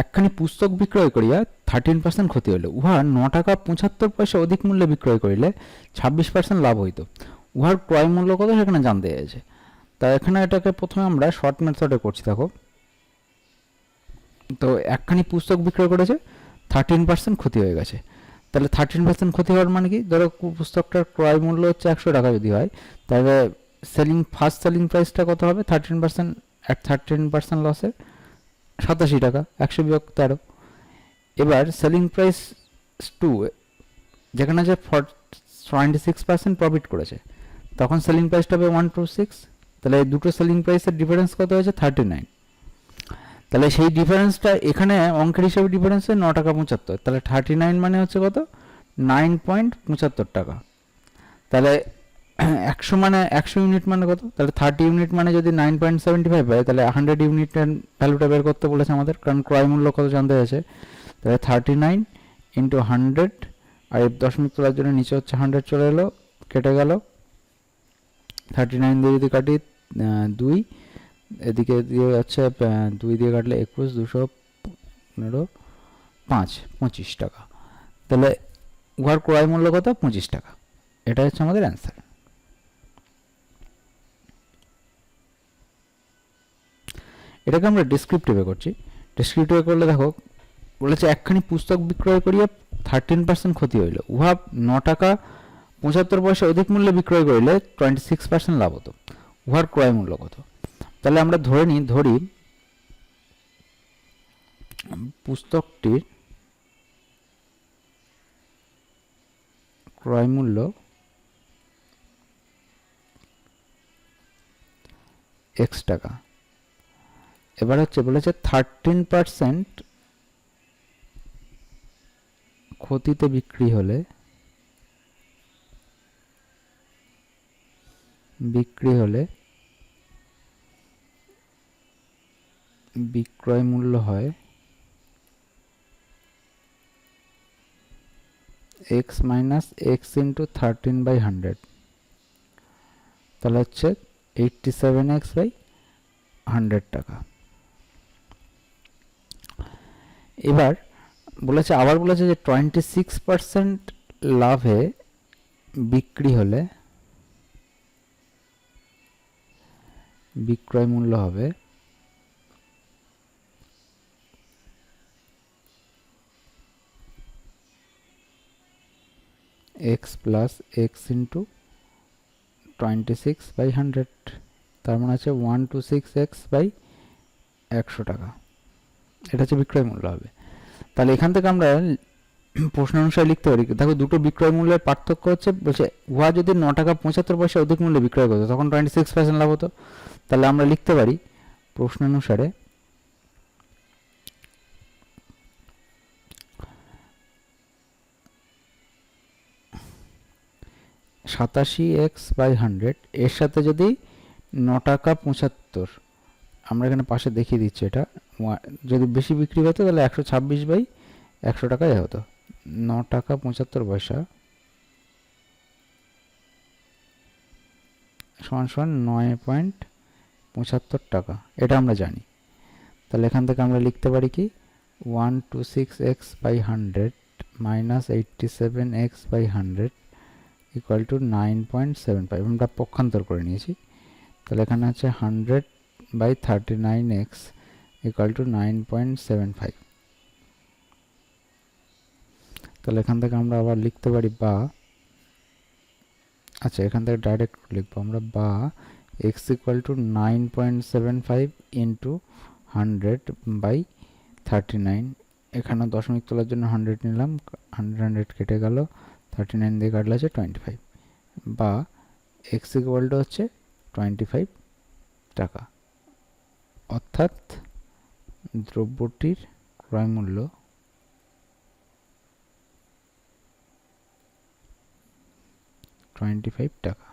একখানি পুস্তক বিক্রয় করিয়া থার্টিন পার্সেন্ট ক্ষতি হইল। উহা ন টাকা পঁচাত্তর পয়সা অধিক মূল্যে বিক্রয় করিলে ছাব্বিশ পার্সেন্ট লাভ হইত। উহার ক্রয় মূল্য কত সেখানে জানতে চাইছে? তা এখানে এটাকে প্রথমে আমরা শর্ট মেথডে করছি, দেখো। তো একখানি পুস্তক বিক্রয় করেছে থার্টিন পার্সেন্ট ক্ষতি হয়ে গেছে। তাহলে থার্টিন পার্সেন্ট ক্ষতি হওয়ার মানে কি? ধরো পুস্তকটার ক্রয় মূল্য হচ্ছে একশো টাকা যদি হয়, তাহলে সেলিং ফার্স্ট সেলিং প্রাইসটা কত হবে? Thirteen percent at thirteen percent লসে সাতাশি টাকা, একশো বিয়োগ তেরো। এবার সেলিং প্রাইস টু যেখানে আছে যে টোয়েন্টি সিক্স পার্সেন্ট প্রফিট করেছে, তখন সেলিং প্রাইসটা হবে ওয়ান টু সিক্স তাহলে দুটো সেলিং প্রাইসের ডিফারেন্স কত হয়েছে? থার্টি নাইন তাহলে সেই ডিফারেন্সটা এখানে অঙ্কের হিসেবে ডিফারেন্স হয় ন টাকা পঁচাত্তর, তাহলে থার্টি নাইন মানে হচ্ছে কত? নাইন পয়েন্ট পঁচাত্তর টাকা। তাহলে একশো মানে একশো ইউনিট মানে কত? তাহলে থার্টি ইউনিট মানে যদি নাইন পয়েন্ট সেভেন্টি ফাইভ হয় তাহলে হান্ড্রেড ইউনিটের ভ্যালুটা বের করতে বলেছে আমাদের, কারণ ক্রয় মূল্য কত জানতে হয়েছে? তাহলে থার্টি নাইন ইন্টু হান্ড্রেড আর এই দশমিক তোলার জন্য নিচে হচ্ছে হান্ড্রেড চলে এলো, কেটে গেল। থার্টি নাইন দিয়ে যদি কাটি দুই, এদিকে দিয়ে হচ্ছে দুই দিয়ে কাটলে একুশ, দুশো পনেরো, পাঁচ, পঁচিশ টাকা। তাহলে উহার ক্রয় মূল্য কত? পঁচিশ টাকা। এটা হচ্ছে আমাদের অ্যান্সার এটাকে আমরা ডিসক্রিপটিভে করছি। ডিসক্রিপটিভে করলে দেখো, বলেছে, একখানি পুস্তক বিক্রয় করিয়া থার্টিন পার্সেন্ট ক্ষতি হইল। উহা ন টাকা পঁচাত্তর পয়সা অধিক মূল্যে বিক্রয় করিলে টোয়েন্টি সিক্স পার্সেন্ট লাভ হতো। উহার ক্রয় মূল্য কত? তাহলে আমরা ধরে নিই, ধরি, পুস্তকটির ক্রয় মূল্য এক্স টাকা। এবার হচ্ছে বলেছে থার্টিন পার্সেন্ট ক্ষতিতে বিক্রি হলে বিক্রি হলে বিক্রয় মূল্য হয় X minus X into thirteen by hundred তাহলে হচ্ছে eighty seven X by hundred টাকা। এবার বলেছে, আবার বলেছে যে টোয়েন্টি সিক্স পার্সেন্ট লাভে বিক্রি হলে বিক্রয় মূল্য হবে X plus X into twenty six by hundred তার মানে আছে one two six X by একশো টাকা। এটা হচ্ছে বিক্রয় মূল্য হবে। তাহলে এখান থেকে আমরা প্রশ্ন অনুসারে লিখতে পারি, দেখো দুটো বিক্রয় মূল্যের পার্থক্য হচ্ছে, বলছে উহা যদি ন টাকা পঁচাত্তর পয়সা অধিক মূল্যে বিক্রয় করতো, তখন টোয়েন্টি সিক্স পার্সেন্ট লাভ হতো। তাহলে আমরা লিখতে পারি প্রশ্ন অনুসারে, সাতাশি এক্স বাই হান্ড্রেড এর সাথে যদি ন টাকা পঁচাত্তর আমরা এখানে পাশে দেখিয়ে দিচ্ছি এটা। যদি বেশি বিক্রি হতো তাহলে একশো ছাব্বিশ বাই একশো টাকায় হতো। ন টাকা পঁচাত্তর পয়সা। সমান সমান নয় পয়েন্ট পঁচাত্তর টাকা। এটা আমরা জানি। তাহলে এখান থেকে আমরা লিখতে পারি কি? One two six X by hundred minus eighty seven X by hundred equal to nine point seven five. আমরা পক্ষান্তর করে নিয়েছি। তাহলে এখানে আছে hundred by thirty nine X equal to nine point seven five তাহলে এখান থেকে আমরা আবার লিখতে পারি বা। আচ্ছা এখান থেকে ডাইরেক্ট লিখব আমরা, বা X equal to nine point seven five into hundred by thirty nine এখানে দশমিক তোলার জন্য হান্ড্রেড নিলাম হান্ড্রেড হান্ড্রেড কেটে গেল থার্টি নাইন দিয়ে কাটলে আছে টোয়েন্টি ফাইভ বা এক্স ইকুয়াল টু হচ্ছে টোয়েন্টি ফাইভ টাকা। অর্থাৎ দ্রব্যটির ক্রয়মূল্য টোয়েন্টি ফাইভ টাকা।